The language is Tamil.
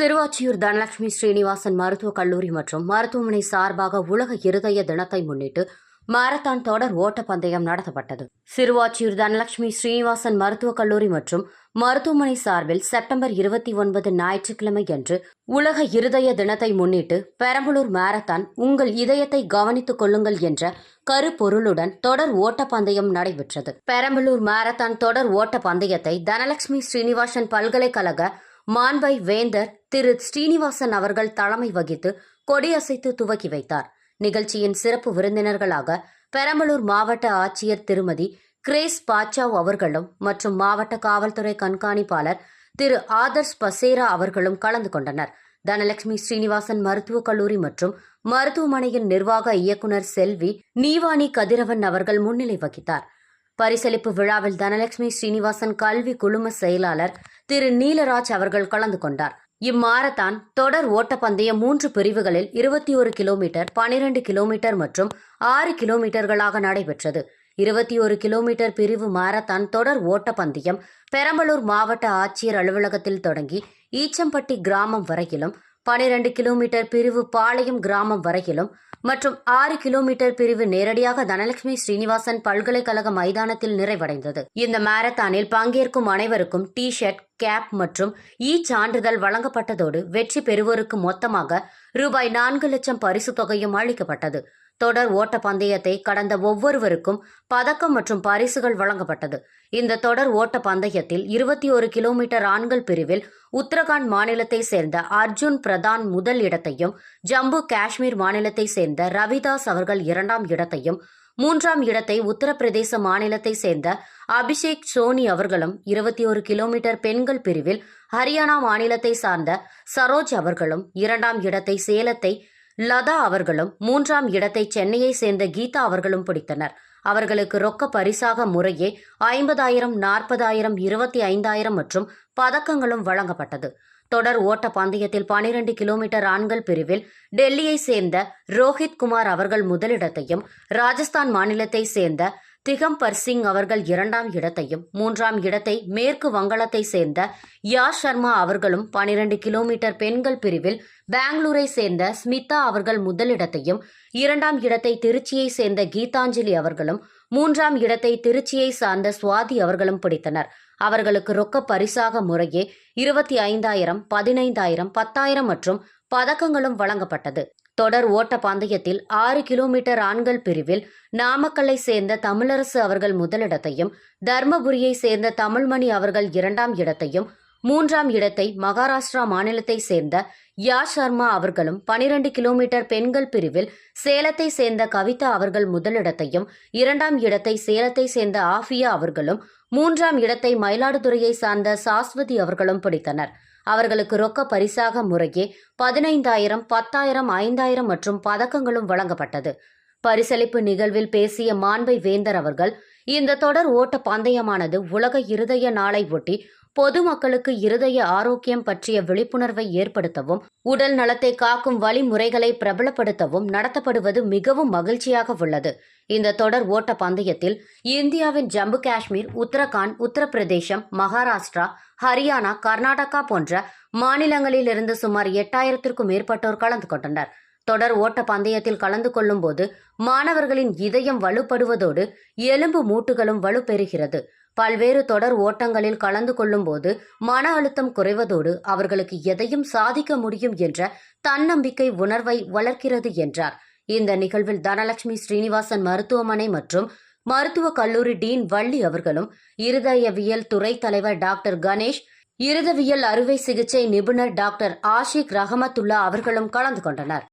சிறுவாச்சியூர் தனலட்சுமி ஸ்ரீனிவாசன் மருத்துவக் கல்லூரி மற்றும் மருத்துவமனை சார்பாக உலக இருதய தினத்தை முன்னிட்டு மாரத்தான் தொடர் ஓட்டப்பந்தயம் நடத்தப்பட்டது. சிறுவாச்சியூர் தனலட்சுமி ஸ்ரீனிவாசன் மருத்துவக் கல்லூரி மற்றும் மருத்துவமனை சார்பில் செப்டம்பர் இருபத்தி ஒன்பது ஞாயிற்றுக்கிழமை அன்று உலக இருதய தினத்தை முன்னிட்டு பெரம்பலூர் மாரத்தான் உங்கள் இதயத்தை கவனித்துக் கொள்ளுங்கள் என்ற கருப்பொருளுடன் தொடர் ஓட்டப்பந்தயம் நடைபெற்றது. பெரம்பலூர் மாரத்தான் தொடர் ஓட்ட பந்தயத்தை தனலட்சுமி ஸ்ரீனிவாசன் பல்கலைக்கழக மாண்பை வேந்தர் திரு ஸ்ரீனிவாசன் அவர்கள் தலைமை வகித்து கொடியசைத்து துவக்கி வைத்தார். நிகழ்ச்சியின் சிறப்பு விருந்தினர்களாக பெரம்பலூர் மாவட்ட ஆட்சியர் திருமதி கிரேஸ் பாச்சாவ் அவர்களும் மற்றும் மாவட்ட காவல்துறை கண்காணிப்பாளர் திரு ஆதர்ஷ் பசேரா அவர்களும் கலந்து கொண்டனர். தனலட்சுமி ஸ்ரீனிவாசன் மருத்துவக் கல்லூரி மற்றும் மருத்துவமனையின் நிர்வாக இயக்குனர் செல்வி நீவானி கதிரவன் அவர்கள் முன்னிலை வகித்தார். பரிசளிப்பு விழாவில் தனலட்சுமி ஸ்ரீனிவாசன் கல்வி குழும செயலாளர் திரு நீலராஜ் அவர்கள் கலந்து கொண்டார். இம்மாரத்தான் தொடர் ஓட்டப்பந்தய மூன்று பிரிவுகளில் இருபத்தி ஒரு கிலோமீட்டர் பனிரெண்டு கிலோமீட்டர் மற்றும் ஆறு கிலோமீட்டர்களாக நடைபெற்றது. இருபத்தி ஒரு கிலோமீட்டர் பிரிவு மாரத்தான் தொடர் ஓட்டப்பந்தயம் பெரம்பலூர் மாவட்ட ஆட்சியர் அலுவலகத்தில் தொடங்கி ஈச்சம்பட்டி கிராமம் வரையிலும் பனிரெண்டு கிலோமீட்டர் பிரிவு பாளையம் கிராமம் வரையிலும் மற்றும் ஆறு கிலோமீட்டர் பிரிவு நேரடியாக தனலட்சுமி ஸ்ரீனிவாசன் பல்கலைக்கழக மைதானத்தில் நிறைவடைந்தது. இந்த மாரத்தானில் பங்கேற்கும் அனைவருக்கும் டி ஷர்ட் கேப் மற்றும் இ சான்றிதழ் வழங்கப்பட்டதோடு வெற்றி பெறுவோருக்கு மொத்தமாக ரூபாய் நான்கு லட்சம் பரிசு தொகையும் அளிக்கப்பட்டது. தொடர் ஓட்ட பந்தயத்தை கடந்த ஒவ்வொருவருக்கும் பதக்கம் மற்றும் பரிசுகள் வழங்கப்பட்டது. இந்த தொடர் ஓட்ட பந்தயத்தில் இருபத்தி ஒரு கிலோமீட்டர் ஆண்கள் பிரிவில் உத்தரகாண்ட் மாநிலத்தை சேர்ந்த அர்ஜுன் பிரதான் முதல் இடத்தையும் ஜம்மு காஷ்மீர் மாநிலத்தை சேர்ந்த ரவிதாஸ் அவர்கள் இரண்டாம் இடத்தையும் மூன்றாம் இடத்தை உத்தரப்பிரதேச மாநிலத்தை சேர்ந்த அபிஷேக் சோனி அவர்களும் இருபத்தி ஒரு கிலோமீட்டர் பெண்கள் பிரிவில் ஹரியானா மாநிலத்தை சார்ந்த சரோஜ் அவர்களும் இரண்டாம் இடத்தை சேலத்தை லதா அவர்களும் மூன்றாம் இடத்தை சென்னையை சேர்ந்த கீதா அவர்களும் பிடித்தனர். அவர்களுக்கு ரொக்க பரிசாக முறையே ஐம்பதாயிரம் நாற்பதாயிரம் இருபத்தி ஐந்தாயிரம் மற்றும் பதக்கங்களும் வழங்கப்பட்டது. தொடர் ஓட்ட பந்தயத்தில் பனிரெண்டு கிலோமீட்டர் ஆண்கள் பிரிவில் டெல்லியை சேர்ந்த ரோஹித் குமார் அவர்கள் முதலிடத்தையும் ராஜஸ்தான் மாநிலத்தை சேர்ந்த திகம்பர் சிங் அவர்கள் இரண்டாம் இடத்தையும் மூன்றாம் இடத்தை மேற்கு வங்காளத்தை சேர்ந்த யாஷ் சர்மா அவர்களும் பனிரெண்டு கிலோமீட்டர் பெண்கள் பிரிவில் பெங்களூரை சேர்ந்த ஸ்மிதா அவர்கள் முதலிடத்தையும் இரண்டாம் இடத்தை திருச்சியை சேர்ந்த கீதாஞ்சலி அவர்களும் மூன்றாம் இடத்தை திருச்சியை சார்ந்த சுவாதி அவர்களும் பிடித்தனர். அவர்களுக்கு ரொக்க பரிசாக முறையே இருபத்தி ஐந்தாயிரம் பதினைந்தாயிரம் பத்தாயிரம் மற்றும் பதக்கங்களும் வழங்கப்பட்டது. தொடர் ஓட்ட பந்தயத்தில் ஆறு கிலோமீட்டர் ஆண்கள் பிரிவில் நாமக்கல்லை சேர்ந்த தமிழரசு அவர்கள் முதலிடத்தையும் தர்மபுரியை சேர்ந்த தமிழ்மணி அவர்கள் இரண்டாம் இடத்தையும் மூன்றாம் இடத்தை மகாராஷ்டிரா மாநிலத்தை சேர்ந்த யா சர்மா அவர்களும் பனிரெண்டு கிலோமீட்டர் பெண்கள் பிரிவில் சேலத்தை சேர்ந்த கவிதா அவர்கள் முதலிடத்தையும் இரண்டாம் இடத்தை சேலத்தை சேர்ந்த ஆஃபியா அவர்களும் மூன்றாம் இடத்தை மயிலாடுதுறையை சார்ந்த சாஸ்வதி அவர்களும் பிடித்தனர். அவர்களுக்கு ரொக்க பரிசாக முறையே பதினைந்தாயிரம் பத்தாயிரம் ஐந்தாயிரம் மற்றும் பதக்கங்களும் வழங்கப்பட்டது. பரிசளிப்பு நிகழ்வில் பேசிய மாண்பை வேந்தர் அவர்கள் இந்த தொடர் ஓட்ட பந்தயமானது உலக இருதய நாளை ஒட்டி பொதுமக்களுக்கு இருதய ஆரோக்கியம் பற்றிய விழிப்புணர்வை ஏற்படுத்தவும் உடல் நலத்தை காக்கும் வழிமுறைகளை பிரபலப்படுத்தவும் நடத்தப்படுவது மிகவும் மகிழ்ச்சியாக உள்ளது. இந்த தொடர் ஓட்ட பந்தயத்தில் இந்தியாவின் ஜம்மு காஷ்மீர் உத்தரகாண்ட் உத்தரப்பிரதேசம் மகாராஷ்டிரா ஹரியானா கர்நாடகா போன்ற மாநிலங்களிலிருந்து சுமார் எட்டாயிரத்திற்கும் மேற்பட்டோர் கலந்து கொண்டனர். தொடர் ஓட்ட பந்தயத்தில் கலந்து கொள்ளும் போது மாணவர்களின் இதயம் வலுப்படுவதோடு எலும்பு மூட்டுகளும் வலுப்பெறுகிறது. பல்வேறு தொடர் ஓட்டங்களில் கலந்து கொள்ளும்போது மன அழுத்தம் குறைவதோடு அவர்களுக்கு எதையும் சாதிக்க முடியும் என்ற தன்னம்பிக்கை உணர்வை வளர்க்கிறது என்றார். இந்த நிகழ்வில் தனலட்சுமி ஸ்ரீனிவாசன் மருத்துவமனை மற்றும் மருத்துவக் கல்லூரி டீன் வள்ளி அவர்களும் இருதயவியல் துறை தலைவர் டாக்டர் கணேஷ் இருதவியல் அறுவை சிகிச்சை நிபுணர் டாக்டர் ஆஷிக் ரஹமத்துல்லா அவர்களும் கலந்து கொண்டனர்.